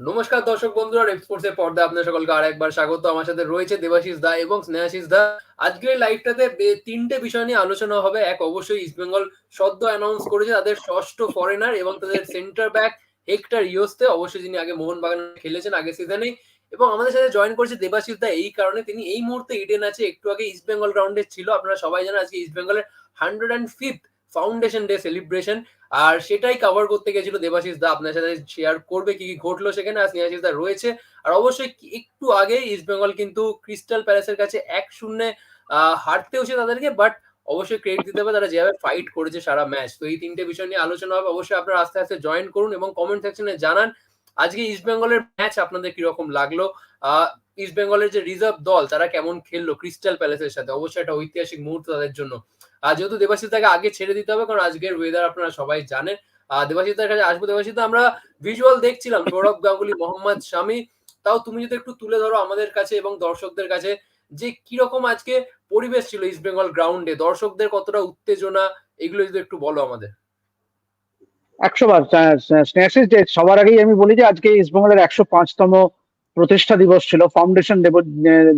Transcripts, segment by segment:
নমস্কার দর্শক বন্ধুরা রেপ এর পর্দায় আপনাদের সকলকে আরেকবার স্বাগত। আমার সাথে রয়েছে দেবাশিস দা এবং স্নেহাশিস দা। আজকের লাইভটাতে তিনটে বিষয় নিয়ে আলোচনা হবে। এক, অবশ্যই ইস্ট বেঙ্গল সদ্য অ্যানাউন্স করেছে তাদের ষষ্ঠ ফরেনার এবং তাদের সেন্টার ব্যাক হেক্টর ইয়োস্তে অবশ্যই যিনি আগে মোহনবাগান খেলেছেন, আগের সিজনে এবং আমাদের সাথে জয়েন করেছে দেবাশিস দা। এই কারণে তিনি এই মুহূর্তে ইডেন আছে। একটু আগে ইস্ট বেঙ্গল গ্রাউন্ডে ছিল। আপনারা সবাই জানেন আজকে ইস্ট বেঙ্গলের hundred and fifth foundation day celebration আর সেটাই কভার করতে গেছিল দেবাশিস দা। আপনার সাথে শেয়ার করবে কি কি ঘটলো সেখানে, আর স্নেহাশিস দা রয়েছে। আর অবশ্যই একটু আগে ইস্ট বেঙ্গল কিন্তু ক্রিস্টাল প্যালেসের কাছে এক শূন্যে হারতে হচ্ছে তাদেরকে বাট অবশ্যই ক্রেডিট দিতে হবে। তারা যেভাবে ফাইট করেছে সারা ম্যাচ তো এই তিনটে বিষয় নিয়ে আলোচনা হবে। অবশ্যই আপনারা আস্তে আস্তে জয়েন করুন এবং কমেন্ট সেকশনে জানান, আজকে ইস্ট বেঙ্গলের ম্যাচ আপনাদের কীরকম লাগল। ইস্ট বেঙ্গলের যে রিজার্ভ দল, তারা কেমন খেললো ক্রিস্টাল প্যালেসের সাথে? অবশ্যই একটা ঐতিহাসিক মুহূর্ত তাদের জন্য। আর যেহেতু দেবাশিস তাকে আগে ছেড়ে দিতে হবে, কারণ আজকের ওয়েদার আপনারা সবাই জানেন। আহ দেবাশিস তার কাছে আসব। দেবাশিস আমরা ভিজুয়াল দেখছিলাম সৌরভ গাঙ্গুলি, মোহাম্মদ শামি। তাও তুমি যদি একটু তুলে ধরো আমাদের কাছে এবং দর্শকদের কাছে, যে কীরকম আজকে পরিবেশ ছিল ইস্ট বেঙ্গল গ্রাউন্ডে দর্শকদের কতটা উত্তেজনা? এগুলো যদি একটু বলো আমাদের। একশো বার স্নেহাশিস সবার আগেই আমি বলি যে আজকে ইস্টবেঙ্গলের একশো পাঁচতম প্রতিষ্ঠা দিবস ছিল ফাউন্ডেশন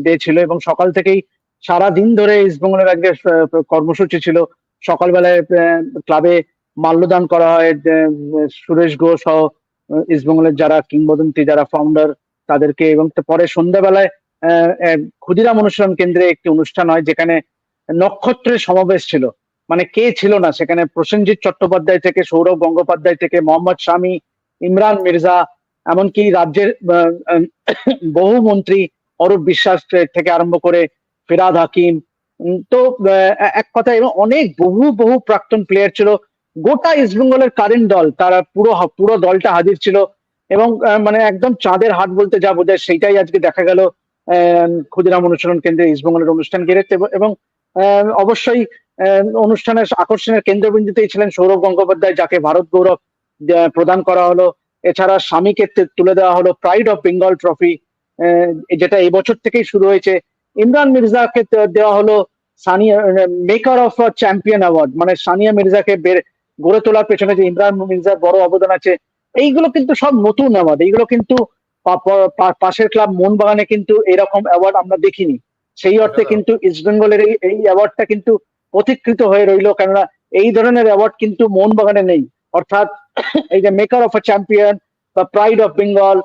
ডে ছিল এবং সকাল থেকেই সারা দিন ধরে ইস্টবেঙ্গলের আহ, কর্মসূচি ছিল। সকালবেলায় ক্লাবে মাল্যদান করা হয় সুরেশ ঘোষ সহ ইস্টবেঙ্গলের যারা কিংবদন্তি যারা ফাউন্ডার তাদেরকে এবং পরে সন্ধ্যাবেলায় ক্ষুদিরাম অনুশীলন কেন্দ্রে একটি অনুষ্ঠান হয় যেখানে নক্ষত্রের সমাবেশ ছিল। মানে কে ছিল না সেখানে প্রসেনজিৎ চট্টোপাধ্যায় থেকে সৌরভ গঙ্গোপাধ্যায় থেকে মোহাম্মদ শামি ইমরান মির্জা এমনকি রাজ্যের বহু মন্ত্রী অরূপ বিশ্বাস থেকে আরম্ভ করে ফিরাদ হাকিম তো এক কথা এবং অনেক বহু বহু প্রাক্তন প্লেয়ার ছিল। গোটা ইস্টবেঙ্গলের কারেন্ট দল, তারা পুরো পুরো দলটা হাজির ছিল এবং মানে একদম চাঁদের হাট বলতে যা বোঝায় সেইটাই আজকে দেখা গেল ক্ষুদিরাম অনুসরণ কেন্দ্রে ইস্টবেঙ্গলের অনুষ্ঠান ঘিরে এবং- অবশ্যই অনুষ্ঠানের আকর্ষণের কেন্দ্রবিন্দুতেই ছিলেন সৌরভ গঙ্গোপাধ্যায়, যাকে ভারত গৌরব প্রদান করা হলো। এছাড়া স্বামীকে তুলে দেওয়া হলো প্রাইড অফ বেঙ্গল ট্রফি যেটা এই বছর থেকেই শুরু হয়েছে। ইমরান মির্জাকে দেওয়া হলো Sania maker of champion award মানে সানিয়া মির্জাকে বের গড়ে তোলার পেছনে যে ইমরান মির্জার বড় অবদান আছে এইগুলো কিন্তু সব নতুন অ্যাওয়ার্ড এইগুলো কিন্তু পাশের ক্লাব মোহনবাগানে কিন্তু এরকম অ্যাওয়ার্ড আমরা দেখিনি। সেই অর্থে কিন্তু ইস্ট বেঙ্গলের এই এই অ্যাওয়ার্ডটা কিন্তু পথিকৃত হয়ে রইল কেননা এই ধরনের অ্যাওয়ার্ড কিন্তু মোহনবাগানে নেই। অর্থাৎ এই যে মেকার অফ আ চ্যাম্পিয়ন বা প্রাইড অফ বেঙ্গল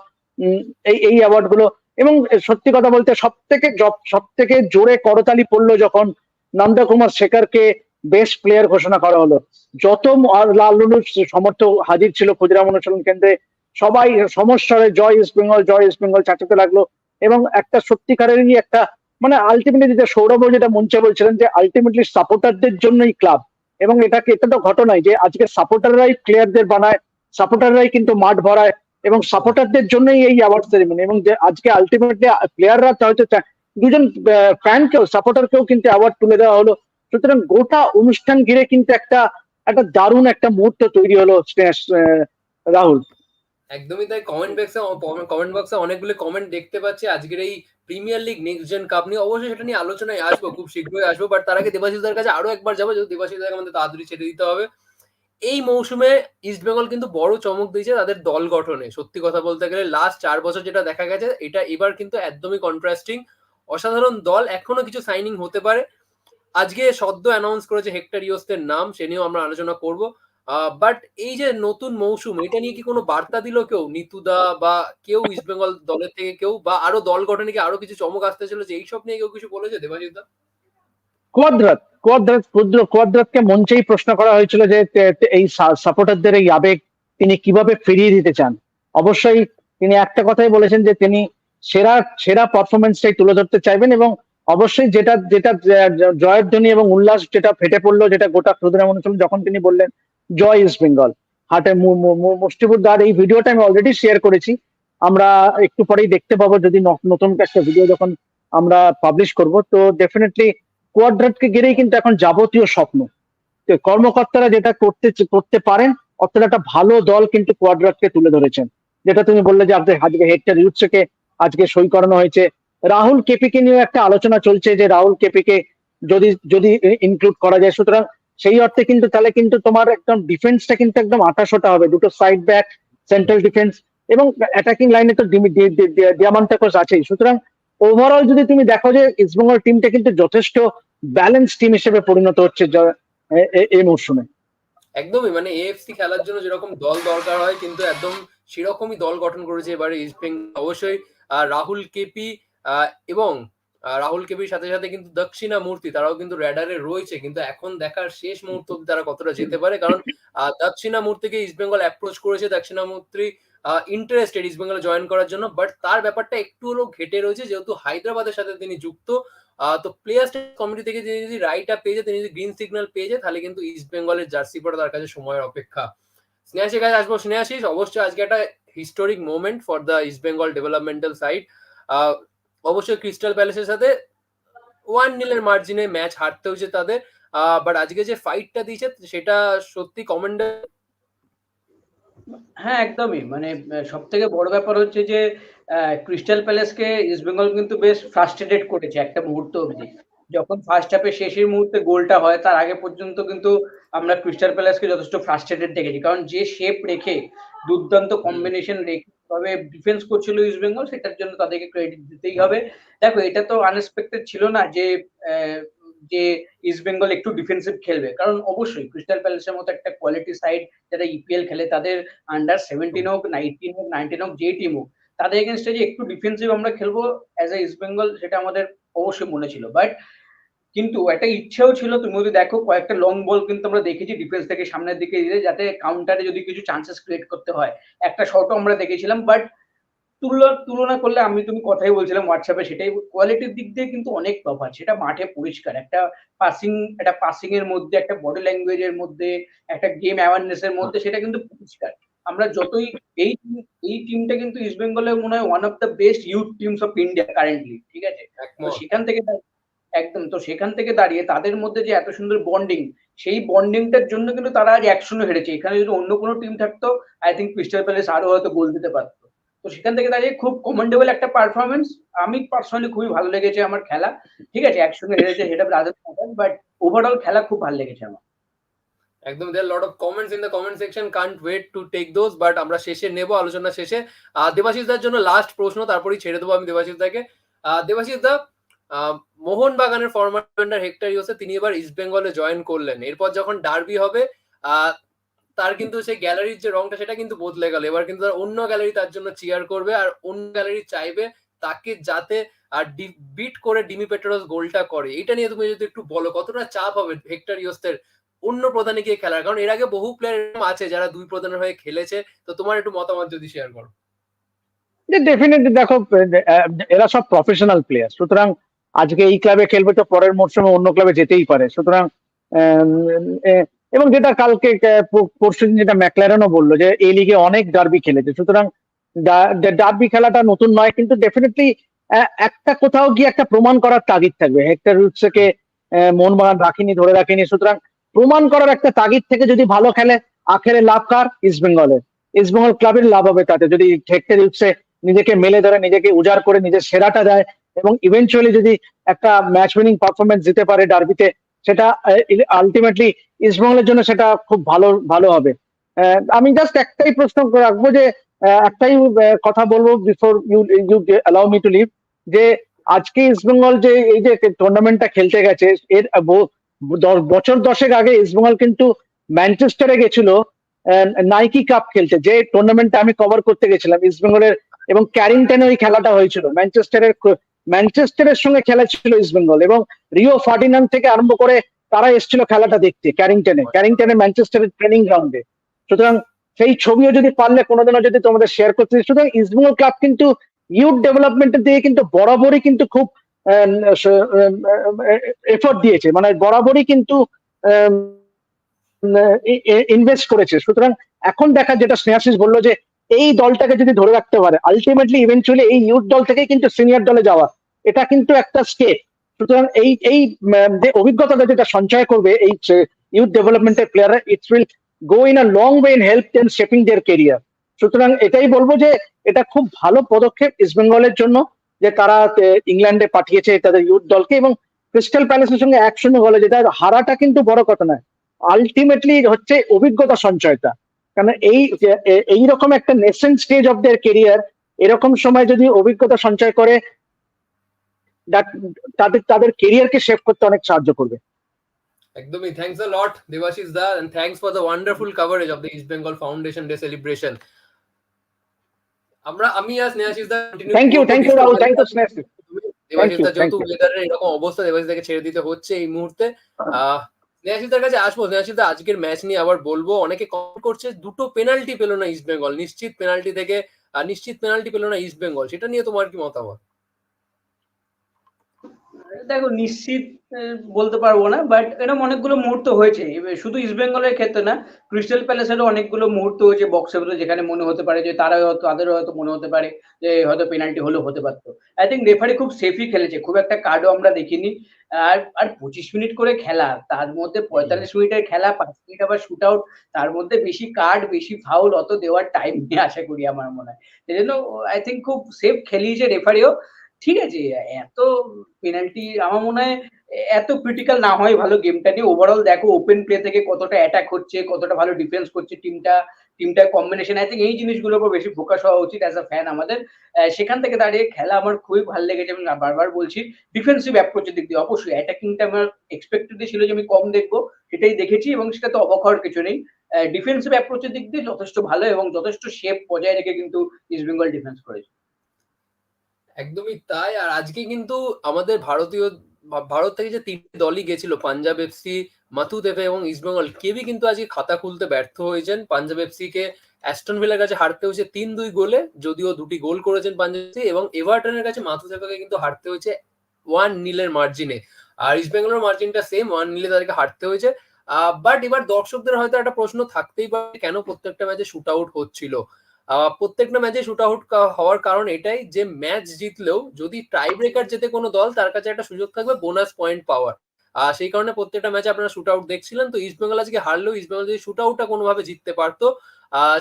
এই এই অ্যাওয়ার্ডগুলো, এবং সত্যি কথা বলতে সব থেকে সব থেকে জোরে করতালি পড়ল যখন নন্দকুমার শেখরকে বেস্ট প্লেয়ার ঘোষণা করা হলো। যত লালুনুর সমর্থক হাজির ছিল ক্ষুদিরাম অনুশীলন কেন্দ্রে, সবাই সমস্যারে জয় ইস্ট বেঙ্গল জয় ইস্ট বেঙ্গল চাচাতে লাগল। এবং একটা সত্যিকারেরই একটা মানে আলটিমেটলি যেটা সৌরভ যেটা মঞ্চে বলছিলেন যে আলটিমেটলি সাপোর্টারদের জন্যই ক্লাব এবং এটাকে, এটা তো ঘটনাই যে আজকে সাপোর্টাররাই প্লেয়ারদের বানায় সাপোর্টাররাই কিন্তু মাঠ ভরায়, এবং সাপোর্টারদের জন্যই এই অ্যাওয়ার্ড সেরিমনি এবং আজকে আলটিমেটলি প্লেয়াররা হয়তো দুজন ফ্যানকেও সাপোর্টারকেও কিন্তু অ্যাওয়ার্ড তুলে দেওয়া হলো। সুতরাং গোটা অনুষ্ঠান ঘিরে কিন্তু একটা একটা দারুণ একটা মুহূর্ত তৈরি হলো রাহুল। একদমই তাই। কমেন্ট বক্সে কমেন্ট বক্সে অনেকগুলো কমেন্ট দেখতে পাচ্ছি। আজকের এই premier league next gen cup নিয়ে অবশ্যই সেটা নিয়ে আলোচনায় আসব, খুব শীঘ্রই আসব বাট তার আগে দেবাশিসদের কাছে আরও একবার যাব, যেহেতু দেবাশিসদের আমাদের তাড়াতাড়ি ছেড়ে দিতে হবে। এই মৌসুমে ইস্ট বেঙ্গল কিন্তু বড় চমক দিয়েছে তাদের দল গঠনে। সত্যি কথা বলতে গেলে লাস্ট চার বছর যেটা দেখা গেছে, এটা এবার কিন্তু একদমই কন্ট্রাস্টিং অসাধারণ দল, এখনও কিছু সাইনিং হতে পারে। আজকে সদ্য অ্যানাউন্স করেছে হেক্টর ইয়োস্তের নাম, সে নিয়েও আমরা আলোচনা করব। বাট এই যে নতুন মৌসুম, এটা নিয়ে কি কোনো বার্তা দিল কেউ? নিতুদা বা কেউ ইস্ট বেঙ্গল দলের থেকে কেউ? বা আরও দল গঠনে কি আরও কিছু চমক আসতে চলেছে? এইসব নিয়ে কেউ কিছু বলেছে দেবাজিৎ দা? কোয়াদ্রাত কোয়াদ্রাত ক্ষুদ্র, কোয়াদ্রাতকে মঞ্চেই প্রশ্ন করা হয়েছিল যে এই সাপোর্টারদের এই আবেগ তিনি কীভাবে ফিরিয়ে দিতে চান? অবশ্যই তিনি একটা কথাই বলেছেন যে তিনি সেরা সেরা পারফরমেন্সটাই তুলে ধরতে চাইবেন এবং অবশ্যই যেটা যেটা জয়ের ধ্বনি এবং উল্লাস যেটা ফেটে পড়ল, যেটা গোটা ক্ষুদ্রাম যখন তিনি বললেন জয় ইস্ট বেঙ্গল। হাটে মুষ্টিপুর এই ভিডিওটা আমি অলরেডি শেয়ার করেছি। আমরা একটু পরেই দেখতে পাবো যদি নতুন একটা ভিডিও যখন আমরা পাবলিশ করব, তো ডেফিনেটলি কোয়াড্রাটকে ঘিরেই কিন্তু এখন যাবতীয় স্বপ্ন। তো কর্মকর্তারা যেটা করতে করতে পারেন, অর্থাৎ একটা ভালো দল কিন্তু কোয়াড্রাটকে তুলে ধরেছেন। যেটা তুমি বললে যে আজকে হেক্টর ইউথসকে আজকে সই করানো হয়েছে। রাহুল কেপিকে নিয়ে একটা আলোচনা চলছে যে রাহুল কেপিকে যদি যদি ইনক্লুড করা যায়, সুতরাং সেই অর্থে কিন্তু তাহলে কিন্তু তোমার একদম ডিফেন্সটা কিন্তু একদম আটাশোটা হবে। দুটো সাইড ব্যাক সেন্ট্রাল ডিফেন্স এবং অ্যাটাকিং লাইনে তো ডিয়ামান্টাকোস আছেই। সুতরাং ওভারঅল যদি তুমি দেখো যে ইস্টবেঙ্গল টিমটা কিন্তু যথেষ্ট ব্যালেন্স টিম হিসেবে পরিণত হচ্ছে এই মরশুমে। একদমই মানে এএফসি খেলার জন্য যেরকম দল দরকার হয়, কিন্তু একদম সেরকমই দল গঠন করেছে এবারে ইস্ট বেঙ্গল অবশ্যই রাহুল কেপি এবং রাহুল কেবির সাথে সাথে কিন্তু দক্ষিণা মূর্তি, তারাও কিন্তু র্যাডারে রয়েছে, কিন্তু এখন দেখার শেষ মুহূর্ত অব্দি তারা কতটা যেতে পারে? কারণ দক্ষিণা মূর্তিকে ইস্ট বেঙ্গল অ্যাপ্রোচ করেছে, দক্ষিণা মূর্তি ইন্টারেস্টেড ইস্ট বেঙ্গলে জয়েন করার জন্য বাট তার ব্যাপারটা একটু হলেও ঘেটে রয়েছে, যেহেতু হায়দ্রাবাদের সাথে তিনি যুক্ত তো প্লেয়ার্স কমিটি থেকে তিনি যদি রাইটটা পেয়ে যায়, তিনি যদি গ্রিন সিগন্যাল পেয়ে যায়, তাহলে কিন্তু ইস্ট বেঙ্গলের জার্সি পরা তার কাছে সময়ের অপেক্ষা। স্নেহাসের কাছে আসব, স্নেহাশিস, অবশ্যই আজকে একটা historic moment for the East Bengal developmental side অবশ্যই ক্রিস্টাল প্যালেসের সাথে ওয়ান নিলের মার্জিনে ম্যাচ হারতে হয়েছে তাদের। বাট আজকে যে ফাইটটা দিয়েছে, সেটা সত্যি কমেন্ডার হ্যাঁ একদমই। মানে সব থেকে বড় ব্যাপার হচ্ছে যে ক্রিস্টাল প্যালেসকে ইস্টবেঙ্গল কিন্তু বেশ ফ্রাস্ট্রেটেড করেছে একটা মুহূর্ত অবধি। যখন ফার্স্ট হাফে শেষের মুহূর্তে গোলটা হয়, তার আগে পর্যন্ত কিন্তু আমরা ক্রিস্টাল প্যালেসকে যথেষ্ট ফ্রাস্ট্রেটেড দেখেছি। কারণ যে শেপ রেখে দুর্দান্ত কম্বিনেশন রেখে তবে ডিফেন্স করছিল ইস্টবেঙ্গল সেটার জন্য তাদেরকে ক্রেডিট দিতেই হবে। দেখো, এটা তো আনএক্সপেক্টেড ছিল না যে যে ইস্টবেঙ্গল একটু ডিফেন্সিভ খেলবে। কারণ অবশ্যই ক্রিস্টাল প্যালেসের মতো একটা কোয়ালিটি সাইড যারা ইপিএল খেলে, তাদের আন্ডার সেভেন্টিন হোক নাইনটিন হোক নাইনটিন হোক, যে টিম হোক, তাদের এগেনস্টে যে একটু ডিফেন্সিভ আমরা খেলব অ্যাজ এ ইস্ট বেঙ্গল সেটা আমাদের অবশ্যই মনে ছিল। বাট কিন্তু একটা ইচ্ছেও ছিল তুমি যদি দেখো কয়েকটা লং বল কিন্তু আমরা দেখেছি ডিফেন্স থেকে সামনের দিকে দিতে যাতে কাউন্টারে যদি কিছু চান্সেস ক্রিয়েট করতে হয়। একটা শটও আমরা দেখেছিলাম বাট তুলনা তুলনা করলে আমি তুমি কথাই বলছিলাম হোয়াটসঅ্যাপে সেটাই কোয়ালিটির দিক দিয়ে কিন্তু অনেক তফাৎ সেটা মাঠে পরিষ্কার। একটা পাসিং একটা পাসিং এর মধ্যে একটা বডি ল্যাঙ্গুয়েজের মধ্যে একটা গেম অ্যাওয়ারনেস এর মধ্যে সেটা কিন্তু পরিষ্কার। আমরা যতই এই এই টিমটা কিন্তু ইস্ট বেঙ্গলের মনে হয় one of the best youth teams of India currently ঠিক আছে? সেখান থেকে একদম। তো সেখান থেকে দাঁড়িয়ে তাদের মধ্যে যে এত সুন্দর বন্ডিং সেই বন্ডিংটার জন্য কিন্তু তারা আজ একশনে হেরেছে। এখানে যদি অন্য কোনো টিম থাকতো আই থিঙ্ক ক্রিস্টাল প্যালেস আরও হয়তো গোল দিতে পারতো। তো সেখান থেকে দাঁড়িয়ে খুব কমেন্ডেবল একটা পারফরমেন্স আমি পার্সোনালি খুবই ভালো লেগেছে আমার খেলা। ঠিক আছে, একসঙ্গে হেরেছে সেটা রাজার বাট ওভারঅল খেলা খুব ভালো লেগেছে আমার। একদম there lot of comments in the comment section can't wait to take those but আমরা শেষে নেব, আলোচনা শেষে। দেবাশিস দার জন্য লাস্ট প্রশ্ন, তারপরেই ছেড়ে দেবো আমি দেবাশিস দাকে। দেবাশিস দা মোহনবাগানের ফরমার ডিফেন্ডার হেক্টর ইউসে তিনি এবার ইস্ট বেঙ্গলে জয়েন করলেন। এরপর যখন ডার্বি হবে তার কিন্তু সেই গ্যালারির যে রংটা, সেটা কিন্তু বদলে গেল। এবার কিন্তু তার অন্য গ্যালারি তার জন্য চিয়ার করবে আর অন্য গ্যালারি চাইবে তাকে যাতে, আর বিট করে ডিমি পেট্রোস গোলটা করে। এটা নিয়ে তুমি যদি একটু বলো, কতটা চাপ হবে হেক্টর ইউসের অন্য প্রধানে গিয়ে খেলার? কারণ এর আগে বহু প্লেয়ার আছে যারা দুই প্রধানের হয়ে খেলেছে। তো তোমার একটু মতামত যদি শেয়ার করো। ডেফিনেটলি দেখো এরা সব প্রফেশনাল প্লেয়ার সুতরাং আজকে এই ক্লাবে খেলবে তো পরের মরশুমে অন্য ক্লাবে যেতেই পারে। সুতরাং এবং যেটা কালকে পরশু দিন যেটা ম্যাকলারেনও বলল যে এই লিগে অনেক ডার্বি খেলেছে। সুতরাং ডার্বি খেলাটা নতুন নয়, কিন্তু ডেফিনেটলি একটা কোথাও গিয়ে একটা প্রমাণ করার তাগিদ থাকবে। হেক্টর রুটসকে মোহনবাগান রাখিনি, ধরে রাখিনি। সুতরাং প্রমাণ করার একটা তাগিদ থেকে যদি ভালো খেলে, আখেরে লাভ কার? ইস্ট বেঙ্গলের ইস্ট বেঙ্গল ক্লাবের লাভ হবে তাতে। যদি হেক্টর রুটসে নিজেকে মেলে ধরে, নিজেকে উজাড় করে, নিজের সেরাটা দেয় এবং ইভেনচুয়ালি যদি একটা ম্যাচ উইনিং পারফরমেন্স দিতে পারে ডার্বিতে সেটা আলটিমেটলি ইস্টবেঙ্গলের জন্য সেটা খুব ভালো ভালো হবে। আমি জাস্ট একটাই প্রশ্ন রাখব যে একটাই কথা বলব before you you allow me to leave যে আজকে ইস্টবেঙ্গল যে, এই যে টুর্নামেন্টটা খেলতে গেছে, এর বছর দশেক আগে ইস্টবেঙ্গল কিন্তু ম্যানচেস্টারে গেছিল নাইকি কাপ খেলতে, যে টুর্নামেন্টটা আমি কভার করতে গেছিলাম ইস্টবেঙ্গলের এবং ক্যারিংটনে ওই খেলাটা হয়েছিল ম্যানচেস্টারের ম্যানচেস্টারের সঙ্গে খেলা ছিল ইস্টবেঙ্গল এবং রিও ফার্ডিনান্ড থেকে আরম্ভ করে তারা এসেছিল খেলাটা দেখতে, ক্যারিংটনে। ক্যারিংটনে ম্যানচেস্টারের ট্রেনিং গ্রাউন্ডে। সুতরাং সেই ছবিও যদি পারলে, কোনোদিনও যদি তোমাদের শেয়ার করতে সুতরাং ইস্টবেঙ্গল ক্লাব কিন্তু ইউথ ডেভেলপমেন্টের দিকে কিন্তু বরাবরই কিন্তু খুব এফোর্ট দিয়েছে। মানে বরাবরই কিন্তু ইনভেস্ট করেছে। সুতরাং এখন দেখা যেটা স্নেহাশিস বলল যে এই দলটাকে যদি ধরে রাখতে পারে আলটিমেটলি ইভেন্চুয়ালি এই ইউথ দল থেকে কিন্তু সিনিয়র দলে যাওয়া। এটা কিন্তু একটা স্টেপ সুতরাং এই এই যে অভিজ্ঞতাটা যেটা সঞ্চয় করবে এই ইউথ ডেভেলপমেন্টের প্লেয়াররা it's will go in a long way in help then shaping their career সুতরাং এটাই বলব যে, এটা খুব ভালো পদক্ষেপ ইস্ট বেঙ্গলের জন্য, যে তারা ইংল্যান্ডে পাঠিয়েছে তাদের ইউথ দলকে এবং ক্রিস্টাল প্যালেসের সঙ্গে একশূন্য বলে যেটা হারাটা কিন্তু বড় কথা নয়। আলটিমেটলি হচ্ছে অভিজ্ঞতা সঞ্চয়টা। কারণ এই এইরকম একটা nascent stage of their career এরকম সময় যদি অভিজ্ঞতা সঞ্চয় করে তাদের তাদের কেরিয়ারকে শেপ করতে অনেক সাহায্য করবে। একদমই। Thanks a lot Debashis da and thanks for the wonderful coverage of the East Bengal foundation day celebration আমরা আমি আজ Snehashis da thank you thank you Rahul thank you Sneha Debashis da যেহেতু ওয়েদারের এরকম অবস্থা দেবাশিস দাকে ছেড়ে দিতে হচ্ছে এই মুহূর্তে। আহ কাছে আসব। দা আজকের ম্যাচ নিয়ে আবার বলব, অনেকে কম করছে, দুটো পেনাল্টি পেল না ইস্ট বেঙ্গল নিশ্চিত পেনাল্টি থেকে আর নিশ্চিত পেনাল্টি পেল না ইস্ট বেঙ্গল সেটা নিয়ে তোমার কি মতামত? দেখো নিশ্চিত বলতে পারব না বাট এরকম অনেকগুলো মুহূর্ত হয়েছে। শুধু ইস্ট বেঙ্গলের ক্ষেত্রে না ক্রিস্টাল প্যালেসেরও অনেকগুলো মুহূর্ত হয়েছে বক্সের ভিতরে যেখানে মনে হতে পারে যে তারা হয়তো তাদেরও হয়তো মনে হতে পারে যে হয়তো পেনাল্টি হলেও হতে পারতো। আই থিঙ্ক রেফারি খুব সেফই খেলেছে খুব একটা কার্ডও আমরা দেখিনি। আর আর পঁচিশ মিনিট করে খেলা তার মধ্যে পঁয়তাল্লিশ মিনিটের খেলা পাঁচ মিনিট আবার শুট আউট তার মধ্যে বেশি কার্ড বেশি ফাউল অত দেওয়ার টাইম নেই আশা করি আমার মনে হয়। সেই জন্য আই থিঙ্ক খুব সেফ খেলিয়েছে রেফারিও ঠিক আছে, এত পেনাল্টি আমার মনে হয় এত ক্রিটিক্যাল না হয় ভালো গেমটা নিয়ে। ওভারঅল দেখো ওপেন প্লে থেকে কতটা অ্যাটাক হচ্ছে, কতটা ভালো ডিফেন্স করছে টিমটা টিমটার কম্বিনেশন আই থিঙ্ক এই জিনিসগুলোর উপর বেশি ফোকাস হওয়া উচিত অ্যাজ আ ফ্যান আমাদের। সেখান থেকে দাঁড়িয়ে খেলা আমার খুবই ভালো লেগেছে আমি বারবার বলছি ডিফেন্সিভ অ্যাপ্রোচের দিক দিয়ে অবশ্যই অ্যাটাকিংটা আমার এক্সপেক্টেড ছিল যে আমি কম দেখব, সেটাই দেখেছি এবং সেটা তো অবাক হওয়ার কিছু নেই। ডিফেন্সিভ অ্যাপ্রোচের দিক দিয়ে যথেষ্ট ভালো এবং যথেষ্ট শেপ বজায় রেখে কিন্তু ইস্ট বেঙ্গল ডিফেন্স করেছে। একদমই তাই। আর আজকে কিন্তু আমাদের ভারতীয়, ভারত থেকে যে তিনটি দলই গেছিল, পাঞ্জাব এফসি মাথু এফএ এবং ইস্টবেঙ্গল কেউই কিন্তু আজকে খাতা খুলতে ব্যর্থ হয়েছেন। পাঞ্জাব এফসি কে অ্যাস্টন ভিলার কাছে হারতে হয়েছে তিন দুই গোলে, যদিও দুটি গোল করেছেন পাঞ্জাব এফসি এবং এভারটনের কাছে মাথু এফএকে কিন্তু হারতে হয়েছে ওয়ান নীলের মার্জিনে। আর ইস্টবেঙ্গলের মার্জিনটা সেম ওয়ান নীলে তাদেরকে হারতে হয়েছে। বাট এবার দর্শকদের হয়তো একটা প্রশ্ন থাকতেই পারে, কেন প্রত্যেকটা ম্যাচে শুট আউট হচ্ছিল? প্রত্যেকটা ম্যাচে শুট আউট হওয়ার কারণ এটাই যে ম্যাচ জিতলেও যদি টাই ব্রেকার যেতে কোনো দল, তার কাছে একটা সুযোগ থাকবে বোনাস পয়েন্ট পাওয়ার। আর সেই কারণে প্রত্যেকটা ম্যাচে আপনারা শুট আউট দেখছিলেন। তো ইস্ট বেঙ্গল আজকে হারলেও ইস্ট বেঙ্গল যদি শুট আউটটা কোনোভাবে জিততে পারতো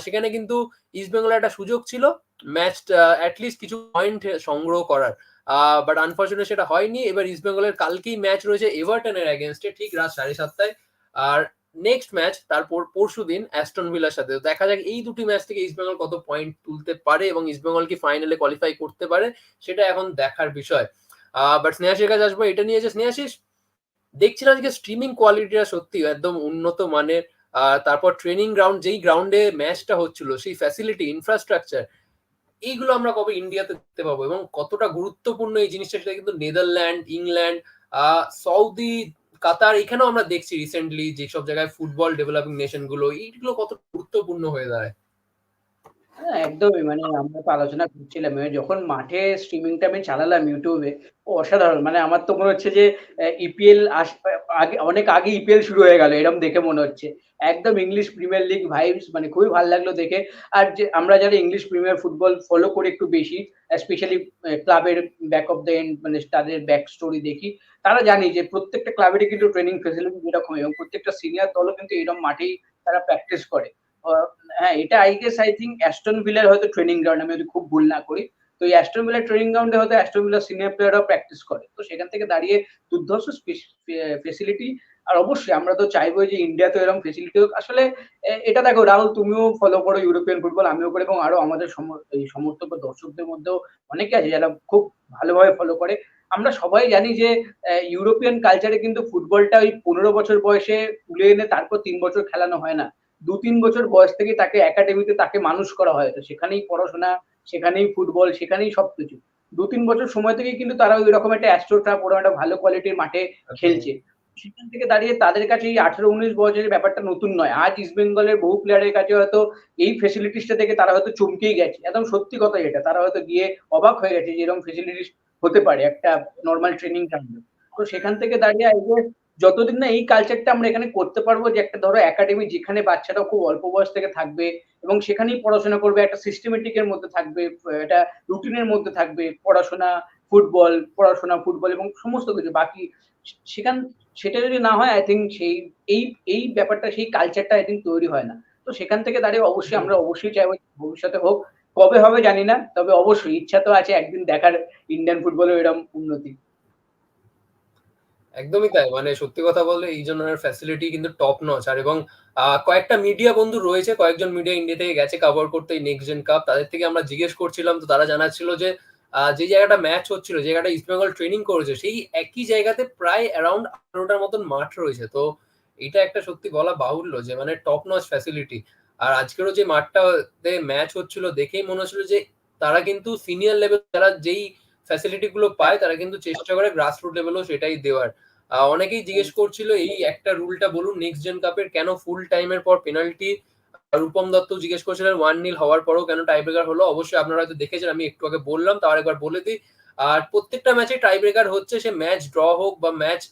সেখানে কিন্তু ইস্ট বেঙ্গলের একটা সুযোগ ছিল ম্যাচ অ্যাটলিস্ট কিছু পয়েন্ট সংগ্রহ করার। বাট আনফর্চুনেট সেটা হয়নি। এবার ইস্ট বেঙ্গলের কালকেই ম্যাচ রয়েছে এভারটনের অ্যাগেনস্টে ঠিক রাত সাড়ে সাতটায়। আর নেক্সট ম্যাচ তারপর পরশু দিন অ্যাস্টন ভিলার সাথে দেখা যাক এই দুটি ম্যাচ থেকে ইস্টবেঙ্গল কত পয়েন্ট তুলতে পারে এবং ইস্ট বেঙ্গল কি ফাইনালে কোয়ালিফাই করতে পারে, সেটা এখন দেখার বিষয়। বাট স্নেহাশির কাছে আসব, এটা নিয়ে যে স্নেহাশিস দেখছিলাম আজকে স্ট্রিমিং কোয়ালিটিটা সত্যি একদম উন্নত মানের। তারপর ট্রেনিং গ্রাউন্ড যেই গ্রাউন্ডে ম্যাচটা হচ্ছিল, সেই ফ্যাসিলিটি ইনফ্রাস্ট্রাকচার এইগুলো আমরা কবে ইন্ডিয়াতে দেখতে পাবো এবং কতটা গুরুত্বপূর্ণ এই জিনিসটা সেটা কিন্তু নেদারল্যান্ড ইংল্যান্ড সৌদি কাতার, এখানেও আমরা দেখছি রিসেন্টলি যেসব জায়গায় ফুটবল ডেভেলপিং নেশনগুলো, এইগুলো কত গুরুত্বপূর্ণ হয়ে দাঁড়ায়। হ্যাঁ, একদমই। মানে আমরা তো আলোচনা করছিলাম। এবার যখন মাঠে স্ট্রিমিংটা আমি চালালাম ইউটিউবে অসাধারণ। মানে আমার তো মনে হচ্ছে যে ইপিএল আগে অনেক আগে ইপিএল শুরু হয়ে গেল এরকম দেখে মনে হচ্ছে। একদম ইংলিশ প্রিমিয়ার লিগ ভাইবস মানে খুবই ভালো লাগল দেখে। আর যে আমরা যারা ইংলিশ প্রিমিয়ার ফুটবল ফলো করি একটু বেশি স্পেশালি ক্লাবের ব্যাক অফ দ্য এন্ড মানে তাদের ব্যাক স্টোরি দেখি তারা জানি যে প্রত্যেকটা ক্লাবেরই কিন্তু ট্রেনিং ফেসিলিটি এরকম এবং প্রত্যেকটা সিনিয়র দলও কিন্তু এরকম মাঠেই তারা প্র্যাকটিস করে। হ্যাঁ এটা I guess I think Aston ভিলার হয়তো ট্রেনিং গ্রাউন্ড আমি যদি খুব ভুল না করি। তো এই অ্যাস্টন ভিলার ট্রেনিং গ্রাউন্ডে হয়তো অ্যাস্টন ভিলার সিনিয়র প্লেয়াররাও প্র্যাকটিস করে। তো সেখান থেকে দাঁড়িয়ে দুর্ধর্ষ ফেসিলিটি আর অবশ্যই আমরা তো চাইব যে ইন্ডিয়াতে এরকম ফেসিলিটি হোক। আসলে এটা দেখো, রাহুল, তুমিও ফলো করো ইউরোপিয়ান ফুটবল আমিও করি, এবং আরও আমাদের এই সমর্থক দর্শকদের মধ্যেও অনেকে আছে যারা খুব ভালোভাবে ফলো করে। আমরা সবাই জানি যে ইউরোপিয়ান কালচারে কিন্তু ফুটবলটা ওই পনেরো বছর বয়সে তুলে এনে তারপর তিন বছর খেলানো হয় না। দু তিন বছর বয়স থেকে তাকে একাডেমিতে তাকে মানুষ করা হয় সেখানেই পড়াশোনা সেখানেই ফুটবল সেখানেই সবকিছু। দু তিন বছর সময় থেকেই কিন্তু তারা ওই রকম একটা অ্যাস্ট্রোট্রাপ ওরকম একটা ভালো কোয়ালিটির মাঠে খেলছে। সেখান থেকে দাঁড়িয়ে তাদের কাছে এই আঠারো উনিশ বছরের ব্যাপারটা নতুন নয়। আজ ইস্ট বেঙ্গলের বহু প্লেয়ারের কাছে হয়তো এই ফেসিলিটিসটা থেকে তারা হয়তো চমকেই গেছে। একদম সত্যি কথা এটা। তারা হয়তো গিয়ে অবাক হয়ে গেছে যে এরকম ফেসিলিটিস হতে পারে একটা নর্মাল ট্রেনিং গ্রাউন্ডে তো সেখান থেকে দাঁড়িয়ে যতদিন না এই কালচারটা আমরা এখানে করতে পারব যে একটা ধরো একাডেমি যেখানে বাচ্চারা খুব অল্প বয়স থেকে থাকবে এবং সেখানেই পড়াশোনা করবে, একটা সিস্টেমেটিকের মধ্যে থাকবে, একটা রুটিনের মধ্যে থাকবে, পড়াশোনা ফুটবল পড়াশোনা ফুটবল এবং সমস্ত কিছু। বাকি সেখান, সেটা যদি না হয় আই থিঙ্ক সেই, এই এই ব্যাপারটা, সেই কালচারটা আই থিঙ্ক তৈরি হয় না। তো সেখান থেকে দাঁড়িয়ে অবশ্যই আমরা অবশ্যই চাইব ভবিষ্যতে হোক, কবে হবে জানি না, তবে অবশ্যই ইচ্ছা তো আছে একদিন দেখার ইন্ডিয়ান ফুটবলের এরকম উন্নতি। একদমই তাই। মানে সত্যি কথা বললে এই ধরনের ফ্যাসিলিটি কিন্তু টপ নচ আর এবং কয়েকটা মিডিয়া বন্ধু রয়েছে, কয়েকজন মিডিয়া ইন্ডিয়া থেকে গেছে কভার করতে এই নেক্সট জেন কাপ তাদের থেকে আমরা জিজ্ঞেস করছিলাম, তো তারা জানাচ্ছিল যে যে জায়গাটা ম্যাচ হচ্ছিল, যে জায়গাটা ইস্টবেঙ্গল ট্রেনিং করেছে, সেই একই জায়গাতে প্রায় অ্যারাউন্ড আঠারোটার মতন মাঠ রয়েছে। তো এটা একটা সত্যি বলা বাহুল্য যে মানে টপ নচ ফ্যাসিলিটি আর আজকেরও যে মাঠটাতে ম্যাচ হচ্ছিল দেখেই মনে হচ্ছিল যে, তারা কিন্তু সিনিয়র লেভেল তারা যেই ফ্যাসিলিটি গুলো পায় তারা কিন্তু চেষ্টা করে গ্রাস গ্রাসরুট লেভেলও সেটাই দেওয়ার। অনেকেই জিজ্ঞেস করছিল এই একটা রুলটা বলুন নেক্সট জেন কাপের কেন ফুল টাইমের পর পেনাল্টি রূপম দত্ত জিজ্ঞেস করছিলেন ওয়ান নীল হওয়ার পরও কেন টাই ব্রেকার হলো? অবশ্যই আপনারা হয়তো দেখেছেন আমি একটু আগে বললাম তার একবার বলে দিই। আর প্রত্যেকটা ম্যাচে টাই ব্রেকার হচ্ছে সে ম্যাচ ড্র হোক বা ম্যাচ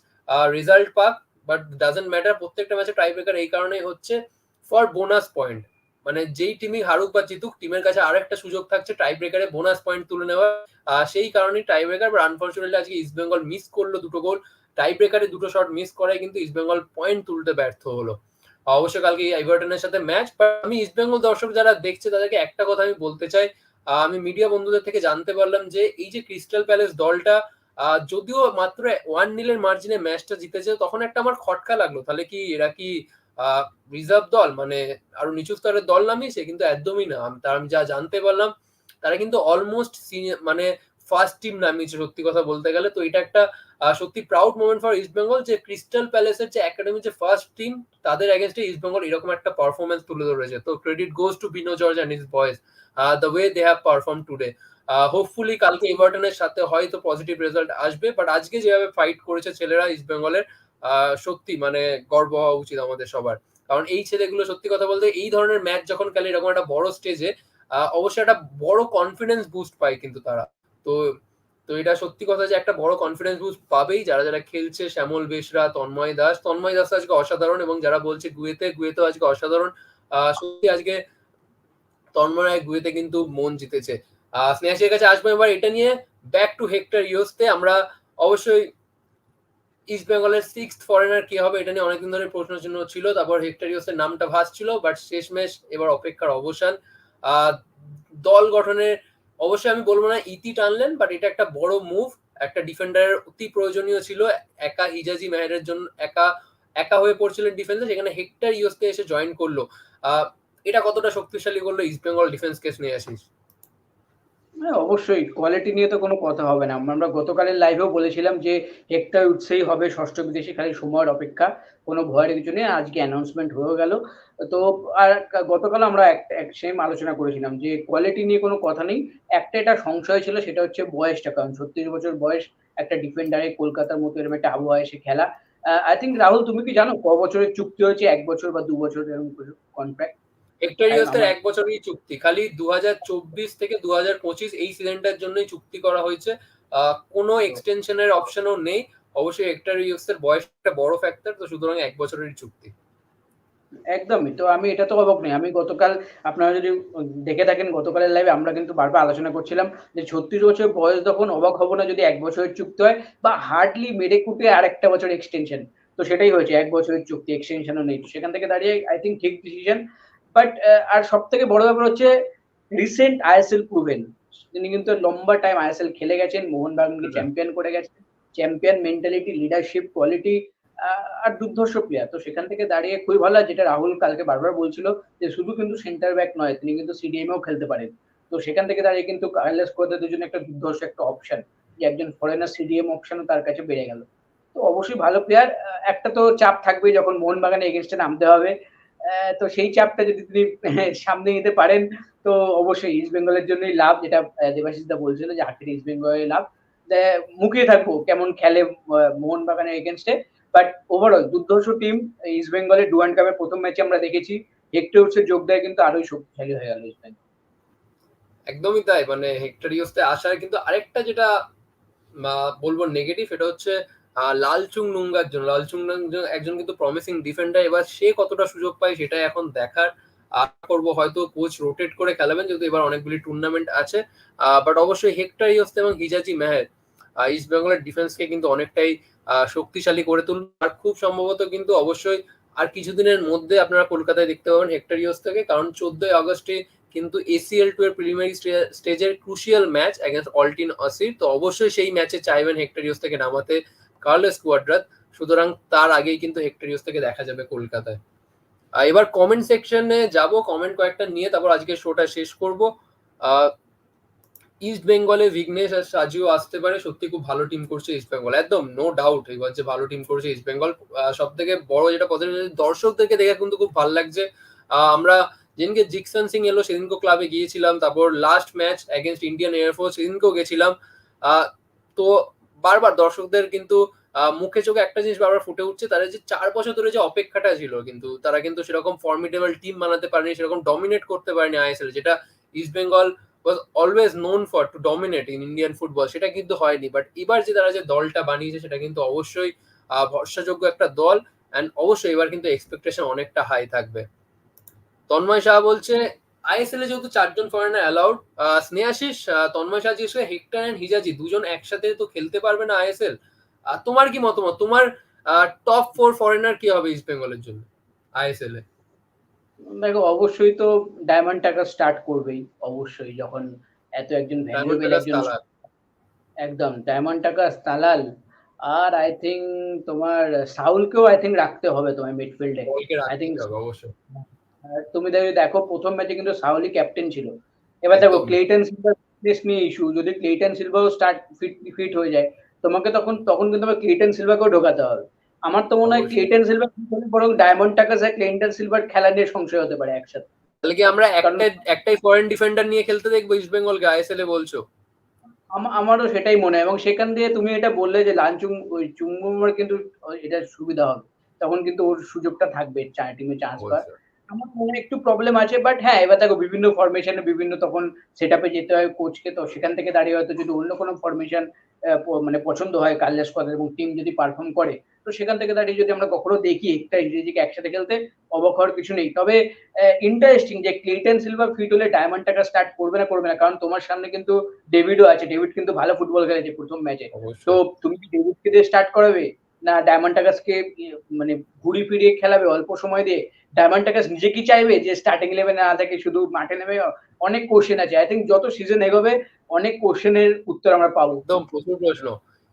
রেজাল্ট পাক বাট ডাজেন্ট ম্যাটার প্রত্যেকটা ম্যাচে টাই ব্রেকার এই কারণেই হচ্ছে ফর বোনাস পয়েন্ট মানে যেই টিমই হারুক বা জিতুক টিমের কাছে আরেকটা সুযোগ থাকছে টাই ব্রেকারে বোনাস পয়েন্ট তুলে নেওয়া। সেই কারণে টাই ব্রেকার বাট আনফর্চুনেটলি আজকে ইস্ট বেঙ্গল মিস করল দুটো গোল টাই ব্রেকারে দুটো শট মিস করায় কিন্তু ইস্ট বেঙ্গল পয়েন্ট তুলতে ব্যর্থ হলো। অবশ্য কালকে এভারটনের সাথে ম্যাচ আমি ইস্ট বেঙ্গল দর্শক যারা দেখছে, তাদেরকে একটা কথা আমি বলতে চাই। আমি মিডিয়া বন্ধুদের থেকে জানতে পারলাম যে, এই যে ক্রিস্টাল প্যালেস দলটা যদিও মাত্র ওয়ান নিলের মার্জিনে ম্যাচটা জিতেছে, তখন একটা আমার খটকা লাগল। তাহলে কি এরা কি রিজার্ভ দল মানে আরও নিচু স্তরের দল নামিয়েছে কিন্তু একদমই না। তার আমি যা জানতে পারলাম, তারা কিন্তু অলমোস্ট মানে ফার্স্ট টিম নামিয়েছে সত্যি কথা বলতে গেলে। তো এটা একটা সত্যি proud moment for East Bengal যে ক্রিস্টাল প্যালেসের যে একাডেমি যে ফার্স্ট টিম তাদের এগেনস্টে ইস্ট বেঙ্গল এরকম একটা পারফরমেন্স তুলে ধরেছে। তো credit goes to Bino George and his boys the way they have perform today hopefully কালকে এভারটনের সাথে হয়তো পজিটিভ রেজাল্ট আসবে বাট আজকে যেভাবে ফাইট করেছে ছেলেরা ইস্ট বেঙ্গলের সত্যি মানে গর্ব হওয়া উচিত আমাদের সবার। কারণ এই ছেলেগুলো সত্যি কথা বলতে এই ধরনের ম্যাচ যখন খেলে, এরকম একটা বড় স্টেজে অবশ্যই একটা বড় কনফিডেন্স বুস্ট পায় কিন্তু তারা। তো তো এটা সত্যি কথা যে একটা বড় কনফিডেন্স বুস্ট পাবেই যারা যারা খেলছে শ্যামল বেশরা, তন্ময় দাস। তন্ময় দাস আজকে অসাধারণ এবং যারা বলছে গুয়েতে গুয়েতে আজকে অসাধারণ। সত্যি আজকে তন্ময় গুয়েতে কিন্তু মন জিতেছে। স্নেহাসের কাছে আসব এবার। এটা নিয়ে ব্যাক টু হেক্টর ইউসতে আমরা অবশ্যই ইস্ট বেঙ্গলের সিক্স ফরেনার কি হবে এটা নিয়ে অনেকদিন ধরে প্রশ্ন চিহ্ন ছিল, তারপর হেক্টারিওসের নামটা ভাসছিল বাট শেষমেশ এবার অপেক্ষার অবসান। দল গঠনের অবশ্যই আমি বলব না ইতি টানলেন বাট এটা একটা বড় মুভ একটা ডিফেন্ডারের অতি প্রয়োজনীয় ছিল। একা হিজাজি মেহেরের জন্য একা একা হয়ে পড়ছিলেন ডিফেন্সে সেখানে হেক্টর ইউসকে এসে জয়েন করল। এটা কতটা শক্তিশালী করল ইস্ট বেঙ্গল ডিফেন্স কেস নিয়ে আসিস? হ্যাঁ অবশ্যই। কোয়ালিটি নিয়ে তো কোনো কথা হবে না। আমরা গতকালের লাইভেও বলেছিলাম যে হেক্টর উৎসেই হবে ষষ্ঠ বিদেশি খালি সময়ের অপেক্ষা। কোনো ভয়ের কিছু নেই। আজকে অ্যানাউন্সমেন্ট হয়ে গেল। তো আর গতকাল আমরা এক সেম আলোচনা করেছিলাম যে কোয়ালিটি নিয়ে কোনো কথা নেই। একটা এটা সংশয় ছিল, সেটা হচ্ছে বয়সটা। কারণ ছত্রিশ বছর বয়স একটা ডিফেন্ডারে কলকাতার মতো এরকম একটা আবহাওয়া এসে খেলা। আই থিঙ্ক রাহুল, তুমি কি জানো? ক বছরের চুক্তি হয়েছে? এক বছর বা দু বছর এরকম কন্ট্রাক্ট হেক্টর আমার- এক বছরই চুক্তি। খালি দুহাজার চব্বিশ থেকে দুহাজার পঁচিশ এই সিজনটার জন্যই চুক্তি করা হয়েছে। কোনো এক্সটেনশনের অপশনও নেই। অবশ্যই হেক্টর ইউসের বয়স একটা বড় ফ্যাক্টর তো সুতরাং এক বছরের চুক্তি। একদমই। তো আমি এটা তো অবাক নেই। আমি গতকাল আপনারা যদি দেখে থাকেন গতকালের লাইভে আমরা কিন্তু বারবার আলোচনা করছিলাম যে ছত্রিশ বছর বয়স তখন অবাক হব না যদি এক বছরের চুক্তি হয় বা হার্ডলি মেরে কুটে আর একটা বছর এক্সটেনশন তো সেটাই হয়েছে। এক বছরের চুক্তি এক্সটেনশনও নেই। সেখান থেকে দাঁড়িয়ে আই থিঙ্ক ঠিক ডিসিশন বাট আর সব থেকে বড় ব্যাপার হচ্ছে রিসেন্ট আইএসএল প্রুভেন তিনি কিন্তু লম্বা টাইম আইএসএল খেলে গেছেন মোহনবাগানকে। চ্যাম্পিয়ন করে গেছেন। চ্যাম্পিয়ন মেন্টালিটি লিডারশিপ কোয়ালিটি আর দুর্ধর্ষ প্লেয়ার তো সেখান থেকে দাঁড়িয়ে খুবই ভালো যেটা রাহুল কালকে বারবার বলছিল যে শুধু কিন্তু সেন্টার ব্যাক নয় তিনি কিন্তু সিডিএমও খেলতে পারেন। তো সেখান থেকে দাঁড়িয়ে কিন্তু কার্লেস কোয়াদের জন্য একটা দুর্ধর্ষ একটা অপশন যে একজন ফরেনার সিডিএম অপশনও তার কাছে বেড়ে গেল। তো অবশ্যই ভালো প্লেয়ার একটা তো চাপ থাকবে যখন মোহনবাগানে এগেনস্টে নামতে হবে। তো সেই চাপটা যদি তিনি সামনে নিতে পারেন, তো অবশ্যই ইস্ট বেঙ্গলের জন্যই লাভ, যেটা দেবাশিস দা বলছিল যে আখের ইস্ট বেঙ্গলের লাভ। মুখিয়ে থাকব, কেমন খেলে মোহনবাগানের এগেনস্টে বাট ওভারঅল দুর্ধর্ষ টিম ইস্ট বেঙ্গলের ডুয়ান কাপের প্রথম ম্যাচে আমরা দেখেছি। হেক্টরসের যোগ দেয় কিন্তু আরোই শক্তিশালী হয়ে গেল ইস্ট বেঙ্গল একদমই তাই মানে হেক্টর ইউসতে আসার কিন্তু আরেকটা যেটা বলব নেগেটিভ এটা হচ্ছে লালচুং নুঙ্গার জন্য লালচুং একজন কিন্তু প্রমিসিং ডিফেন্ডার এবার সে কতটা সুযোগ পায় সেটা এখন দেখার। আশা করব হয়তো কোচ রোটেট করে খেলাবেন, যেহেতু এবার অনেকগুলি টুর্নামেন্ট আছে। বাট অবশ্যই হেক্টর ইউসতে এবং হিজাজি মেহের ইস্ট বেঙ্গলের ডিফেন্সকে কিন্তু অনেকটাই শক্তিশালী করে তুলবে। আর খুব সম্ভবত কিন্তু অবশ্যই আর কিছুদিনের মধ্যে আপনারা কলকাতায় দেখতে পাবেন হেক্টর ইউস থেকে কারণ চোদ্দই আগস্টে কিন্তু এসিএল টু এর প্রিলিমিনারি স্টেজের crucial match against Altyn Asyr তো অবশ্যই সেই ম্যাচে চাইবেন হেক্টর ইউস থেকে নামাতে। কার্লেস কোয়াড্রাত, সুতরাং তার আগেই কিন্তু হেক্টরিয়াস থেকে দেখা যাবে কলকাতায়। এবার কমেন্ট সেকশনে যাব কমেন্ট কয়েকটা নিয়ে তারপর আজকে শোটা শেষ করব। ইস্ট বেঙ্গলে বিঘ্নেশ আর সাজিও আসতে পারে, সত্যি খুব ভালো টিম করছে ইস্ট বেঙ্গল একদম নো ডাউট এবার যে ভালো টিম করছে ইস্ট বেঙ্গল সব থেকে বড় যেটা পজিটিভ দর্শকদেরকে দেখে কিন্তু খুব ভালো লাগছে। আমরা যেদিনকে জিকসন সিং এলো, সেদিনকে ক্লাবে গিয়েছিলাম, তারপর last match against Indian Air Force সেদিনকেও গেছিলাম। তো বারবার দর্শকদের কিন্তু মুখে চোখে একটা জিনিস বারবার ফুটে উঠছে তারা যে চার বছর ধরে যে অপেক্ষাটা ছিল কিন্তু, তারা কিন্তু সেরকম ফর্মিডেবল টিম বানাতে পারেনি, সেরকম ডমিনেট করতে পারেনি আইএসএল যেটা East Bengal was always known for to dominate in Indian football সেটা কিন্তু হয়নি বাট এবার যে তারা যে দলটা বানিয়েছে, সেটা কিন্তু অবশ্যই ভরসাযোগ্য একটা দল অ্যান্ড অবশ্যই এবার কিন্তু এক্সপেকটেশন অনেকটা হাই থাকবে। তন্ময় শাহ বলছে আইএসএল এ যেহেতু চারজন ফরেনার অ্যালাউড স্নেহাশিস তন্ময় শাহ জিজ্ঞেস হেক্টর অ্যান্ড হিজাজি দুজন একসাথে তো খেলতে পারবে না আইএসএল? তোমার কি মতামত? তোমার টপ ফোর ফরেনার কি হবে ইস্ট বেঙ্গলের জন্য আইএসএল এ? দেখো অবশ্যই তো ডায়মন্ড টাকা স্টার্ট করবেই অবশ্যই যখন এত একজন ভ্যালুয়েবল একজন একদম ডায়মন্ড টাকা তালাল। আর আই থিঙ্ক তোমার সাউলকেও আই থিঙ্ক রাখতে হবে তোমার মিডফিল্ডে think so. অবশ্যই। তুমি দেখো দেখো প্রথম ম্যাচে কিন্তু সাউলি ক্যাপ্টেন ছিল। এবার দেখো ক্লেটন সিলভার নিয়ে ইস্যু যদি ক্লেটন সিলভারও স্টার্ট ফিট ফিট হয়ে যায় তোমাকে তখন তখন কিন্তু তোমাকে ক্লেটন সিলভারকেও ঢোকাতে হবে। আমার তো মনে হয় ক্লেটন সিলভার বরং ডায়মন্ড টাকা আর ক্লেটন সিলভার খেলা নিয়ে সংশয় হতে পারে একসাথে। তাহলে কি আমরা একটাই একটাই ফরেন ডিফেন্ডার নিয়ে খেলতে দেখব ইস্ট বেঙ্গলকে আইএসএল এ বলছো? আমারও সেটাই মনে হয়। এবং সেখান দিয়ে তুমি এটা বললে যে লাঞ্চুং ওই চুম্বুমার কিন্তু এটা সুবিধা হবে। তখন কিন্তু ওর সুযোগটা থাকবে টিমে চান্স পাওয়ার। আমার মনে একটু প্রবলেম আছে বাট হ্যাঁ এবার দেখো বিভিন্ন ফরমেশনে বিভিন্ন তখন সেট আপে যেতে হয় কোচকে তো সেখান থেকে দাঁড়িয়ে হয়তো যদি অন্য কোনো ফরমেশন মানে পছন্দ হয় কার্লেস কথা এবং টিম যদি পারফর্ম করে তো সেখান থেকে দাঁড়িয়ে যদি আমরা কখনো দেখি একটা ইংরেজিকে একসাথে খেলতে অবাক হওয়ার কিছু নেই। তবে ইন্টারেস্টিং যে ক্লিটন সিলভার ফিট হলে ডায়মন্ড টাকা স্টার্ট করবে না করবে না কারণ তোমার সামনে কিন্তু ডেভিডও আছে ডেভিড কিন্তু ভালো ফুটবল খেলেছে প্রথম ম্যাচে তো তুমি কি ডেভিডকে দিয়ে স্টার্ট করাবে? না ডায়মন্ড টাকাসকে মানে ঘুরি ফিরিয়ে খেলাবে অল্প সময় দিয়ে? ডায়মন্ড টাকাস নিজে কি চাইবে যে স্টার্টিং ইলেভেনে না থাকে শুধু মাঠে নেমে অনেক কোশ্চেন আছে। আই থিঙ্ক যত সিজন এগোবে অনেক কোশ্চেনের উত্তর আমরা পাবো। একদম প্রচুর প্রশ্ন।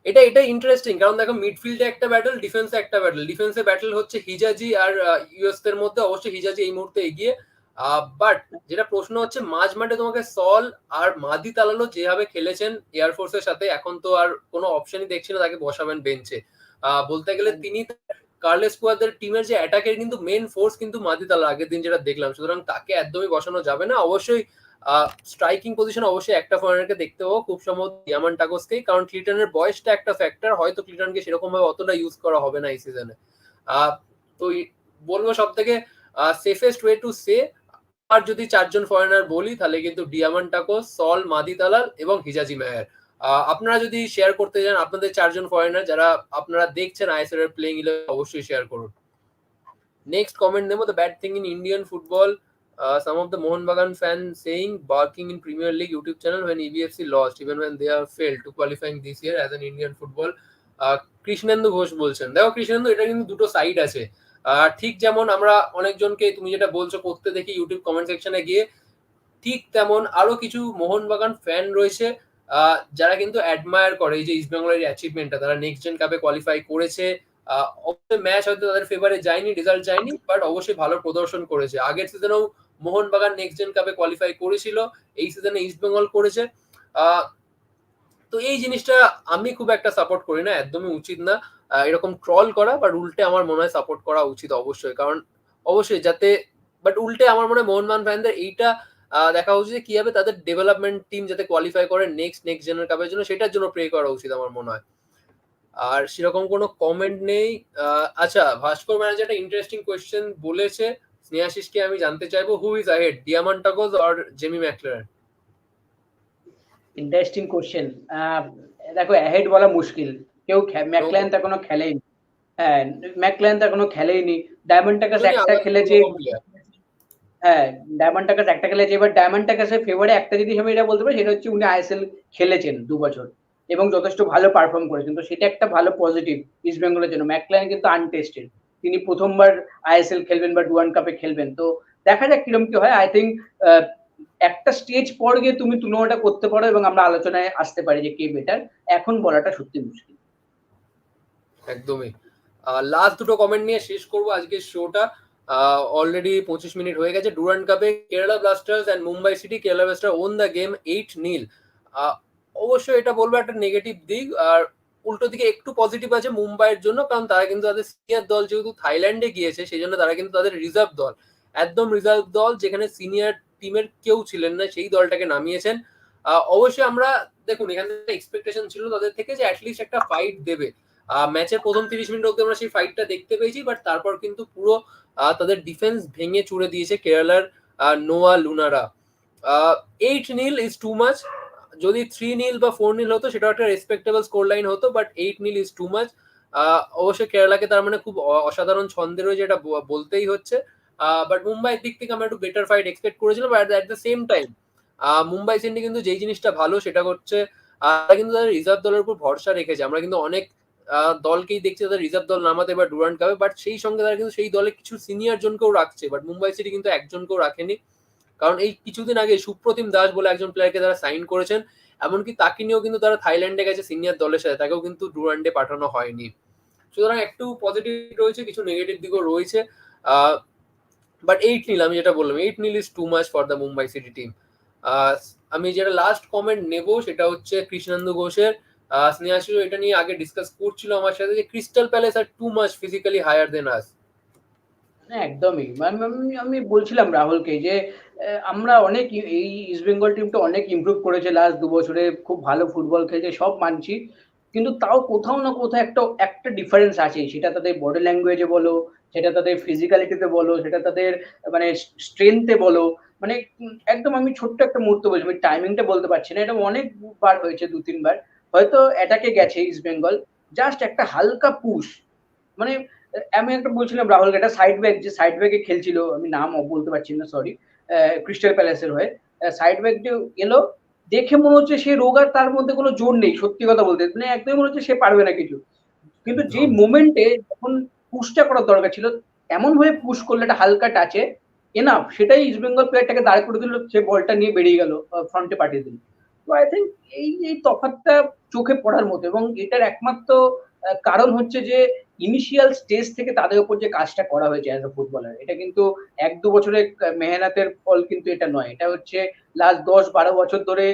এটা এটা ইন্টারেস্টিং কারণ দেখো মিডফিল্ডে একটা ব্যাটল ডিফেন্সে একটা ব্যাটল ডিফেন্সে ব্যাটল হচ্ছে হিজাজি আর ইউএস এর মধ্যে। অবশ্যই হিজাজি এই মুহূর্তে এগিয়ে। বাট যেটা প্রশ্ন হচ্ছে মাঝ মাঠে তোমাকে সল আর মাদি তালালো যেভাবে খেলেছেন এয়ারফোর্সের সাথে এখন তো আর কোনো অপশনই দেখছি না তাকে বসাবেন বেঞ্চে বলতে গেলে তিনি কার্লেস কুয়াদের টিমের যে অ্যাটাকের কিন্তু মেন ফোর্স কিন্তু মাদি তালা আগের দিন যেটা দেখলাম। সুতরাং তাকে একদমই বসানো যাবে না। অবশ্যই স্ট্রাইকিং পজিশন অবশ্যই একটা ফরেনারকে দেখতে পাবো খুব সম্ভবত ইয়ামান টাকোসকেই কারণ ক্লিটনের বয়সটা একটা ফ্যাক্টর হয়তো ক্লিটনকে সেরকম ভাবে অতটা ইউজ করা হবে না এই সিজনে তো বলব সব থেকে সেফেস্ট ওয়ে টু সে আর যদি চারজন ফরেনার বলি, তাহলে কিন্তু ডিয়ামান টাকোস সল মাদি তালাল এবং হিজাজি মেয়ার আপনারা যদি শেয়ার করতে চান আপনাদের চারজন ফরেনার যারা আপনারা দেখছেন আইএসএল এর প্লেইং ইলেভেন অবশ্যই শেয়ার করুন। নেক্সট কমেন্ট নেব the bad thing in Indian football Uh, of the Bagan fans saying barking in Premier League YouTube channel when EBFC lost, even when they have failed to qualifying this year as an Indian. Uh, Krishnendu Ghosh বলছেন। দেখো কৃষ্ণেন্দু এটা কিন্তু দুটো side আছে। ঠিক যেমন আমরা অনেকজনকে তুমি যেটা বলছো করতে দেখি ইউটিউব কমেন্ট সেকশনে গিয়ে ঠিক তেমন আরও কিছু মোহনবাগান ফ্যান রয়েছে। যারা কিন্তু অ্যাডমায়ার করে এই যে ইস্ট বেঙ্গলের অ্যাচিভমেন্টটা তারা নেক্সট জেন কাপে কোয়ালিফাই করেছে। অবশ্যই ম্যাচ হয়তো তাদের ফেভারে যায়নি রেজাল্ট যায়নি বাট অবশ্যই ভালো প্রদর্শন করেছে। আগের সিজনেও মোহনবাগান নেক্সট জেন কাপে কোয়ালিফাই করেছিল, এই সিজনে ইস্ট বেঙ্গল করেছে। তো এই জিনিসটা আমি খুব একটা সাপোর্ট করি না, একদমই উচিত না। এরকম ট্রল করা বাট উল্টে আমার মনে হয় সাপোর্ট করা উচিত অবশ্যই। কারণ অবশ্যই যাতে বাট উল্টে আমার মনে হয় মোহনবাগান ফ্যানদের এইটা দেখা উচিত যে কীভাবে তাদের ডেভেলপমেন্ট টিম যাতে কোয়ালিফাই করে নেক্সট নেক্সট জেনের কাপের জন্য সেটার জন্য প্রে করা উচিত আমার মনে হয়। আর সেরকম কোনো কমেন্ট নেই। আচ্ছা ভাস্কর ম্যানেজার একটা ইন্টারেস্টিং কোয়েশ্চেন বলেছে। স্নেহাশিসকে আমি জানতে চাইব who is ahead Diamantakos আর জেমি ম্যাকলারেন ইন্টারেস্টিং কোশ্চেন দেখো অ্যাহেড বলা মুশকিল। কেউ ম্যাকলাইন তো এখনও খেলেইনি হ্যাঁ ম্যাকলাইন তো এখনও খেলেইনি ডায়মন্ড টাকাস একটা খেলেছে হ্যাঁ ডায়মন্ড টাকাস একটা খেলেছে, এবার ডায়মন্ড টাকাসের ফেভারে একটা যদি আমি এটা বলতে পারি, সেটা হচ্ছে উনি আইএসএল খেলেছেন দু বছর এবং যথেষ্ট ভালো পারফর্ম করেছেন। তো সেটা একটা ভালো পজিটিভ ইস্ট বেঙ্গলের জন্য। ম্যাকলাইন কিন্তু আনটেস্টেড তিনি প্রথমবার আইএসএল খেলবেন বা ডুয়ান কাপে খেলবেন। তো দেখা যাক কিরম কি হয়। আই থিঙ্ক একটা স্টেজ পর গিয়ে তুমি তুলনাটা করতে পারো এবং আমরা আলোচনায় আসতে পারি যে কে বেটার এখন বলাটা সত্যি মুশকিল। একদমই। লাস্ট দুটো কমেন্ট নিয়ে শেষ করব আজকের শোটা অলরেডি পঁচিশ মিনিট হয়ে গেছে। ডুরান্ড কাপে Kerala Blasters and Mumbai City Kerala Blaster won the game eight nil অবশ্যই এটা বলব একটা নেগেটিভ দিক। আর উল্টো দিকে একটু পজিটিভ আছে মুম্বাইয়ের জন্য, কারণ তারা কিন্তু তাদের সিনিয়র দল যেহেতু থাইল্যান্ডে গিয়েছে সেই জন্য তারা কিন্তু তাদের রিজার্ভ দল। একদম রিজার্ভ দল যেখানে সিনিয়র টিমের কেউ ছিলেন না, সেই দলটাকে নামিয়েছেন। অবশ্যই আমরা দেখুন, এখানে এক্সপেকটেশন ছিল তাদের থেকে যে অ্যাটলিস্ট একটা ফাইট দেবে। ম্যাচের প্রথম তিরিশ মিনিট অব্দি আমরা সেই ফাইটটা দেখতে পেয়েছি বাট তারপর কিন্তু পুরো তাদের ডিফেন্স ভেঙে চুড়ে দিয়েছে কেরালার Noah লুনারা। Eight nil is too much যদি থ্রি নীল বা ফোর নীল হতো সেটা একটা রেসপেক্টেবল স্কোর লাইন হতো but eight nil is too much অবশ্যই কেরালাকে তার মানে খুব অসাধারণ ছন্দে রয়েছে এটা বলতেই হচ্ছে। বাট মুম্বাইয়ের দিক থেকে আমরা একটু বেটার ফাইট এক্সপেক্ট করেছিলাম but at the same time Mumbai City কিন্তু যেই জিনিসটা ভালো সেটা আহ, তারা কিন্তু তাদের রিজার্ভ দলের উপর ভরসা রেখেছে। আমরা কিন্তু অনেক দলকেই দেখছে, তাদের রিজার্ভ দল নামাতে বা ডুরান্ড কাপে বাট সেই সঙ্গে তারা কিন্তু সেই দলে কিছু সিনিয়র জনকেও রাখছে বাট মুম্বাই সিটি কিন্তু একজনকেও রাখেনি। কারণ এই কিছুদিন আগে সুপ্রতিম দাস বলে একজন প্লেয়ারকে তারা সাইন করেছেন, এমনকি তাকে নিয়েও কিন্তু তারা থাইল্যান্ডে গেছে সিনিয়র দলের সাথে, তাকেও কিন্তু ডুরান্ডে পাঠানো হয়নি। সুতরাং একটু পজিটিভ রয়েছে, কিছু নেগেটিভ দিকও রয়েছে। বাট এইট নীল আমি যেটা বললাম eight nil is too much for the Mumbai City team আমি যেটা লাস্ট কমেন্ট নেব, সেটা হচ্ছে কৃষ্ণান্দু ঘোষের। স্নেহাশিস এটা নিয়ে আগে ডিসকাস করছিল আমার সাথে যে Crystal Palace are too much physically higher than us না, একদমই। মানে আমি বলছিলাম রাহুলকে যে আমরা অনেক এই ইস্ট বেঙ্গল টিমটা অনেক ইমপ্রুভ করেছে লাস্ট দু বছরে খুব ভালো ফুটবল খেলছে সব মানছি। কিন্তু তাও কোথাও না কোথাও একটা একটা ডিফারেন্স আছে। সেটা তাদের বডি ল্যাঙ্গুয়েজে বলো সেটা তাদের ফিজিক্যালিটিতে বলো সেটা তাদের মানে স্ট্রেংথে বলো। মানে একদম আমি ছোট্ট একটা মুহূর্ত বলছি আমি টাইমিংটা বলতে পারছি না। এটা অনেকবার হয়েছে দু তিনবার। হয়তো অ্যাটাকে গেছে ইস্ট বেঙ্গল জাস্ট একটা হালকা পুশ মানে আমি একটা বলছিলাম রাহুল একটা সাইড ব্যাক যে সাইড ব্যাকে খেলছিল আমি নাম বলতে পারছি না সরি ক্রিস্টাল প্যালেসের হয়ে। সাইড ব্যাক যে এলো দেখে মনে হচ্ছে সে রোগ আর তার মধ্যে কোনো জোর নেই সত্যি কথা বলতে। মানে একদমই মনে হচ্ছে সে পারবে না কিছু। কিন্তু যেই মোমেন্টে যখন পুশটা করার দরকার ছিল এমন ভাবে পুশ করলে একটা হালকা টাচে এনাফ সেটাই ইস্ট বেঙ্গল প্লেয়ারটাকে দাঁড় করে দিল সে বলটা নিয়ে বেরিয়ে গেল ফ্রন্টে পাঠিয়ে দিল। তো আই থিঙ্ক এই এই তফাৎটা চোখে পড়ার মতো। এবং এটার একমাত্র কারণ হচ্ছে যে ইনিশিয়াল স্টেজ থেকে তাদের উপর যে কাজটা করা হয়েছে অ্যাজ এ ফুটবলার এটা কিন্তু এক দু বছরের মেহনতের ফল কিন্তু এটা নয়। এটা হচ্ছে লাস্ট দশ বারো বছর ধরে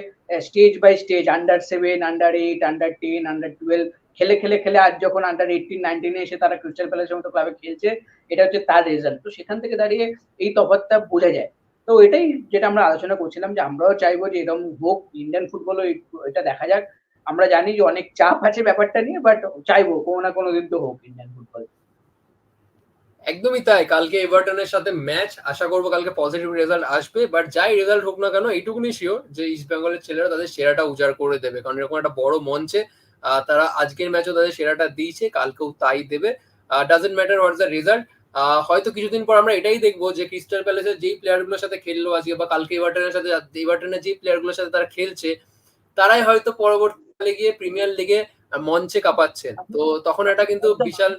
stage by stage under seven under eight under ten under twelve খেলে খেলে খেলে আজ যখন আন্ডার এইটিন নাইনটিনে এসে তারা ক্রিস্টাল প্যালেসের মতো ক্লাবে খেলছে, এটা হচ্ছে তার রেজাল্ট তো সেখান থেকে দাঁড়িয়ে এই তফাৎটা বোঝা যায়। তো এটাই যেটা আমরা আলোচনা করছিলাম যে আমরাও চাইব যে এরকম হোক ইন্ডিয়ান ফুটবলও এটা দেখা যাক। আমরা জানি যে অনেক চাপ আছে ব্যাপারটা নিয়ে বাট চাইব, কোনো না কোনো দিন তো হোক ইন্ডিয়ান ফুটবল একদমই তাই, কালকে এভারটনের সাথে ম্যাচ আশা করব কালকে পজিটিভ রেজাল্ট আসবে বাট যাই রেজাল্ট হোক না কেন, এইটুকুনি শিওর যে ইস্ট বেঙ্গলের ছেলেরা তাদের সেরাটা উজাড় করে দেবে, কারণ এরকম একটা বড় মঞ্চে তারা আজকের ম্যাচও তাদের সেরাটা দিয়েছে, কালকেও তাই দেবে। Doesn't matter what the result হয়তো কিছুদিন পর আমরা এটাই দেখব যে ক্রিস্টাল প্যালেসের যেই প্লেয়ারগুলোর সাথে খেললো আজকে, বা কালকে এভারটনের সাথে এভারটনের যেই প্লেয়ারগুলোর সাথে তারা খেলছে, তারাই হয়তো পরবর্তীকালে গিয়ে প্রিমিয়ার লিগে মঞ্চে কাঁপাচ্ছেন তো তখন এটা কিন্তু বিশাল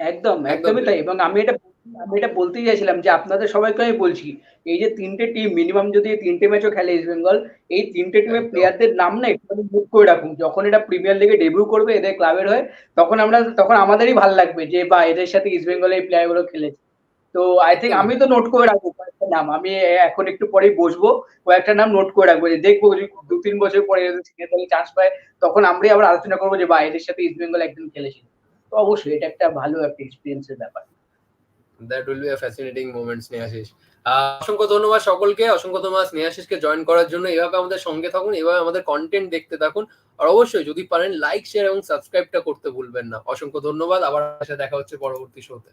একদম একদমই তাই। এবং আমি এটা আমি এটা বলতেই চাইছিলাম যে আপনাদের সবাইকে আমি বলছি এই যে তিনটে টিম মিনিমাম যদি এই তিনটে ম্যাচও খেলে ইস্ট বেঙ্গল এই তিনটে টিমের প্লেয়ারদের নাম না একটু বুক করে রাখুন। যখন এটা প্রিমিয়ার লিগে ডেবিউ করবে এদের ক্লাবের হয়ে তখন আমরা তখন আমাদেরই ভালো লাগবে যে বা এদের সাথে ইস্ট বেঙ্গল এই প্লেয়ারগুলো খেলেছে। তো আই থিঙ্ক আমি তো নোট করে রাখব। নাম, আমি এখন একটু পরেই বসবো, কয়েকটা নাম নোট করে রাখব, যে দেখব যদি দু তিন বছর পরে সিনিয়র দলে চান্স পায়, তখন আমরাই আবার আলোচনা করব যে বা এদের সাথে ইস্ট বেঙ্গল একদিন খেলেছিল। তো অবশ্যই এটা একটা ভালো একটা এক্সপিরিয়েন্সের ব্যাপার। That will be a fascinating moment Snehashis অসংখ্য ধন্যবাদ সকলকে, অসংখ্য ধন্যবাদ স্নেহাশিসকে জয়েন করার জন্য। এভাবে আমাদের সঙ্গে থাকুন, এভাবে আমাদের কন্টেন্ট দেখতে থাকুন। আর অবশ্যই যদি পারেন লাইক শেয়ার এবং সাবস্ক্রাইবটা করতে ভুলবেন না। অসংখ্য ধন্যবাদ, আবার দেখা হচ্ছে পরবর্তী শোতে